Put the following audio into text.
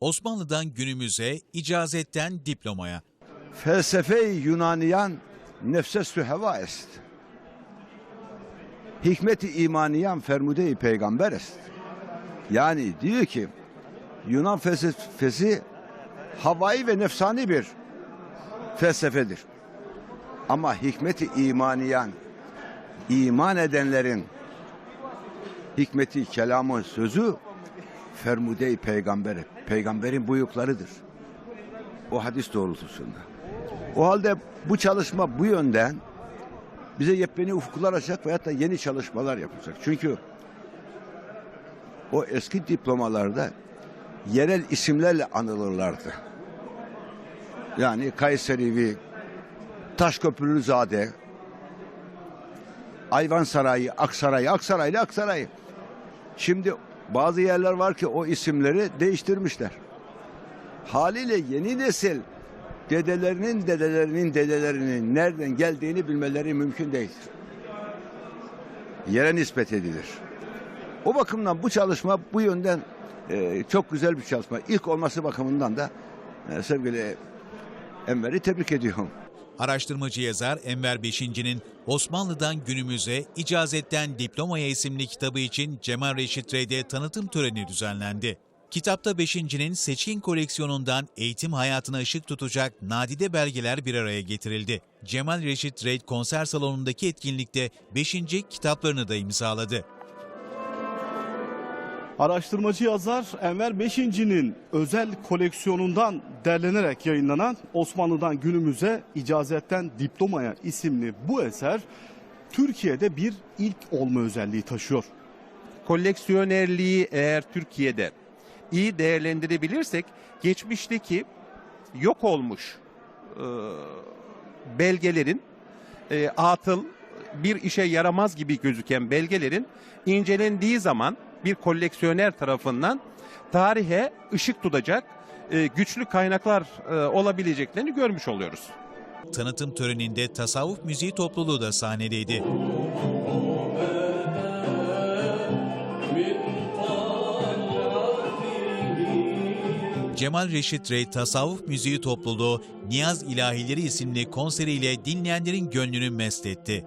Osmanlı'dan günümüze, icazetten diplomaya. Felsefe-i Yunaniyan nefsesü heva est. Hikmeti imaniyan fermude-i peygamber est. Yani diyor ki Yunan felsefesi havai ve nefsani bir felsefedir. Ama hikmeti imaniyan iman edenlerin hikmeti kelamı sözü fermude-i peygambere peygamberin buyruklarıdır. O hadis doğrultusunda. O halde bu çalışma bu yönden bize yepyeni ufuklar açacak veyahut da yeni çalışmalar yapacak. Çünkü o eski diplomalarda yerel isimlerle anılırlardı. Yani Kayserivi, Taşköprülüzade, Ayvansarayı, Aksaray'ı, Aksaraylı Aksaray'ı. Şimdi bazı yerler var ki o isimleri değiştirmişler. Haliyle yeni nesil dedelerinin dedelerinin dedelerinin nereden geldiğini bilmeleri mümkün değildir. Yere nispet edilir. O bakımdan bu çalışma bu yönden e, çok güzel bir çalışma. İlk olması bakımından da e, sevgili Enver'i tebrik ediyorum. Araştırmacı yazar Enver Beşinci'nin Osmanlı'dan günümüze, icazetten diplomaya isimli kitabı için Cemal Reşit Rey'de tanıtım töreni düzenlendi. Kitapta Beşinci'nin seçkin koleksiyonundan eğitim hayatına ışık tutacak nadide belgeler bir araya getirildi. Cemal Reşit Reyd konser salonundaki etkinlikte Beşinci kitaplarını da imzaladı. Araştırmacı yazar Enver Beşinci'nin özel koleksiyonundan derlenerek yayınlanan Osmanlı'dan günümüze icazetten diplomaya isimli bu eser Türkiye'de bir ilk olma özelliği taşıyor. koleksiyonerliği eğer Türkiye'de iyi değerlendirebilirsek geçmişteki yok olmuş e, belgelerin e, atıl bir işe yaramaz gibi gözüken belgelerin incelendiği zaman bir koleksiyoner tarafından tarihe ışık tutacak e, güçlü kaynaklar e, olabileceklerini görmüş oluyoruz. Tanıtım töreninde tasavvuf müziği topluluğu da sahnedeydi. Cemal Reşit Rey Tasavvuf Müziği Topluluğu Niyaz İlahileri isimli konseriyle dinleyenlerin gönlünü mest etti.